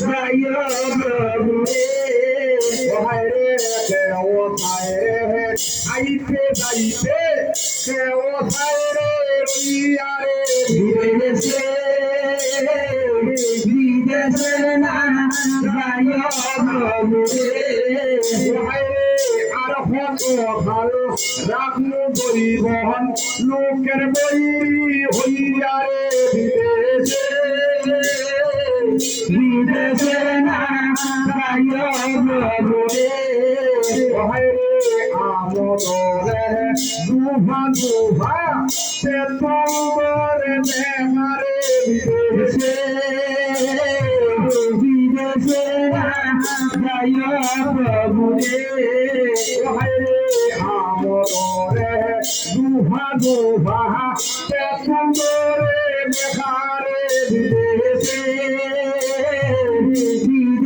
জয় প্রভু কেও রে আইতে যাইতে কেও থায় রে রইয়া রে বিদেশে বিদেশে না জয় প্রভু রে রে আর কত ভালো বইবহন লোকের বই হইয়া রে বিদেশে বিদেশে না জয় প্রভু রে ওহায় রে আমদরে দুহা দুহা সে তোমরে মেঘারে বিদেশে বিদেশে না জয় প্রভু রে ওহায় রে আমদরে দুহা দুহা সে তোমরে মেঘারে বিদেশে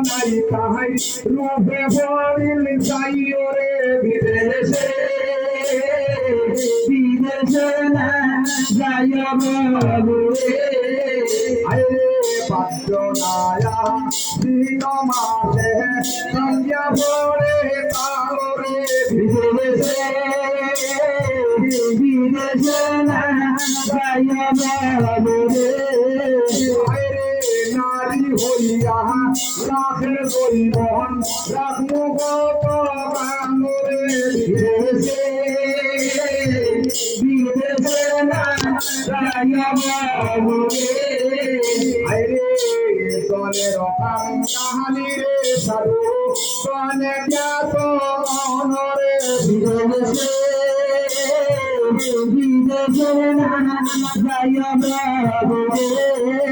নাই তাহাই রূপে বলিল যাইও রে বিদেশে। বিদেশে না মাসে সন্ধ্যা হইয়া রাখের দৈবন রাখমু গত বাংরে বিদেশে বিদেশে না জয় প্রভু রে তলে রকাম কাহানি রে সাধু তনে জ্ঞাত মনরে বিদেশে বিদেশে না জয় প্রভু রে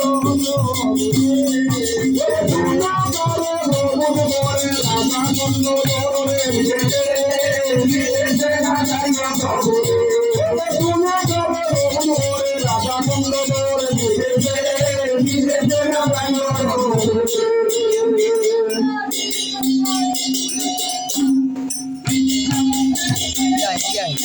Yan, yan.